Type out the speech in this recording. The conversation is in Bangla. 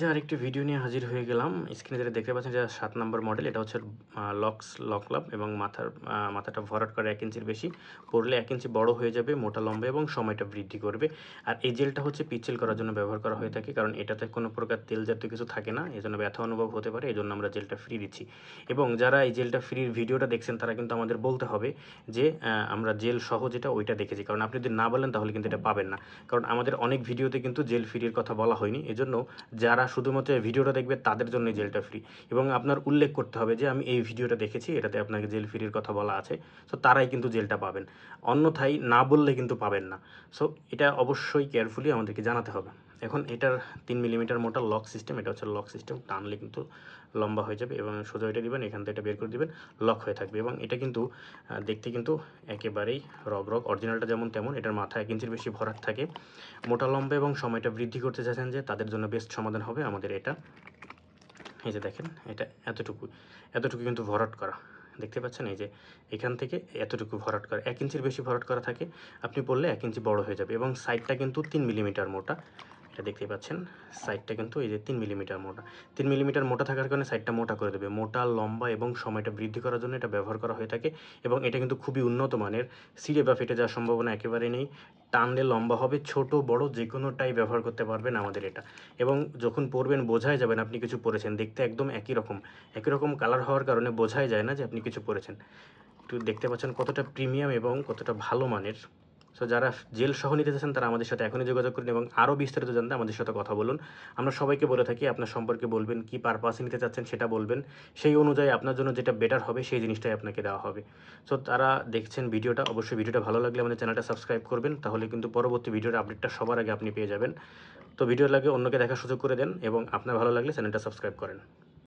যে আরেকটি ভিডিও নিয়ে হাজির হয়ে গেলাম স্ক্রিনে যেটা দেখতে পাচ্ছেন যে সাত নম্বর মডেল এটা হচ্ছে লক্স লক লাভ এবং মাথার মাথাটা ভরাট করে এক ইঞ্চির বেশি। পড়লে এক ইঞ্চি বড় হয়ে যাবে, মোটা লম্বা এবং সময়টা বৃদ্ধি করবে। আর এই জেলটা হচ্ছে পিচ্ছিল করার জন্য ব্যবহার করা হয়ে থাকে, কারণ এটাতে কোনো প্রকার তেল জাতীয় কিছু থাকে না এই জন্য ব্যথা অনুভব হতে পারে এই জন্য আমরা জেলটা ফ্রি দিচ্ছি। এবং যারা এই জেলটা ফ্রির ভিডিওটা দেখছেন, তারা কিন্তু আমাদের বলতে হবে যে আমরা জেল সহ যেটা ওইটা দেখেছি। কারণ আপনি যদি না বলেন, তাহলে কিন্তু এটা পাবেন না। কারণ আমাদের অনেক ভিডিওতে কিন্তু জেল ফ্রির কথা বলা হয়নি। এজন্য যারা শুধুমাত্র এই ভিডিওটা দেখবে তাদের জন্য জেলটা ফ্রি এবং আপনার উল্লেখ করতে হবে যে, আমি এই ভিডিওটা দেখেছি, এটাতে আপনাকে জেল ফ্রির কথা বলা আছে। সো তারাই কিন্তু জেলটা পাবেন। অন্যথায় না বললে কিন্তু পাবেন না। সো এটা অবশ্যই কেয়ারফুলি আমাদেরকে জানাতে হবে। এখন এটার তিন মিলিমিটার মোটা লক সিস্টেম এটা হচ্ছে লক সিস্টেম টানলে কিন্তু লম্বা হয়ে যাবে এবং সোজা এটা দিবেন, এখান থেকে এটা বের করে দিবেন লক হয়ে থাকবে এবং এটা কিন্তু দেখতে কিন্তু একেবারেই রগ রগ অরিজিনালটা যেমন তেমন, এটার মাথা এক ইঞ্চির বেশি ভরাট থাকে। মোটা, লম্বা এবং সময়টা বৃদ্ধি করতে চাচ্ছেন যে তাদের জন্য বেস্ট সমাধান হবে আমাদের এটা। এই যে দেখেন, এটা এতটুকু এতটুকু কিন্তু ভরাট করা। দেখতে পাচ্ছেন এই যে, এখান থেকে এতটুকু ভরাট করা, এক ইঞ্চির বেশি ভরাট করা থাকে, আপনি পড়লে এক ইঞ্চি বড় হয়ে যাবে এবং সাইডটা কিন্তু তিন মিলিমিটার মোটা। এটা দেখতে পাচ্ছেন। সাইডটা কিন্তু এই যে তিন মিলিমিটার মোটা। তিন মিলিমিটার মোটা থাকার কারণে সাইডটা মোটা করে দেবে। মোটা, লম্বা এবং সময়টা বৃদ্ধি করার জন্য এটা ব্যবহার করা হয়ে থাকে এবং এটা কিন্তু খুবই উন্নত মানের। সিঁড়ে বা ফেটে যাওয়ার সম্ভাবনা একেবারে নেই। টানলে লম্বা হবে, ছোট, বড় যে কোনোটাই ব্যবহার করতে পারবেন আমাদের এটা। এবং যখন পরবেন, বোঝাই যাবেন আপনি কিছু পরেছেন। দেখতে একদম একই রকম। একই রকম কালার হওয়ার কারণে বোঝাই যায় না যে আপনি কিছু পরেছেন। একটু দেখতে পাচ্ছেন কতটা প্রিমিয়াম এবং কতটা ভালো মানের। সো যারা জেল সহ নিতে চাচ্ছেন, তারা আমাদের সাথে এখনই যোগাযোগ করুন এবং আরও বিস্তারিত জানতে আমাদের সাথে কথা বলুন। আমরা সবাইকে বলে থাকি, আপনার সম্পর্কে বলবেন, কী পারপাসে নিতে চাচ্ছেন সেটা বলবেন। সেই অনুযায়ী আপনার জন্য যেটা বেটার হবে, সেই জিনিসটাই আপনাকে দেওয়া হবে। সো তারা দেখছেন ভিডিওটা, অবশ্যই ভিডিওটা ভালো লাগলে আমাদের চ্যানেলটা সাবস্ক্রাইব করবেন, তাহলে কিন্তু পরবর্তী ভিডিওর আপডেটটা সবার আগে আপনি পেয়ে যাবেন। তো ভিডিও লাগে অন্যকে দেখার সুযোগ করে দেন এবং আপনার ভালো লাগলে চ্যানেলটা সাবস্ক্রাইব করেন।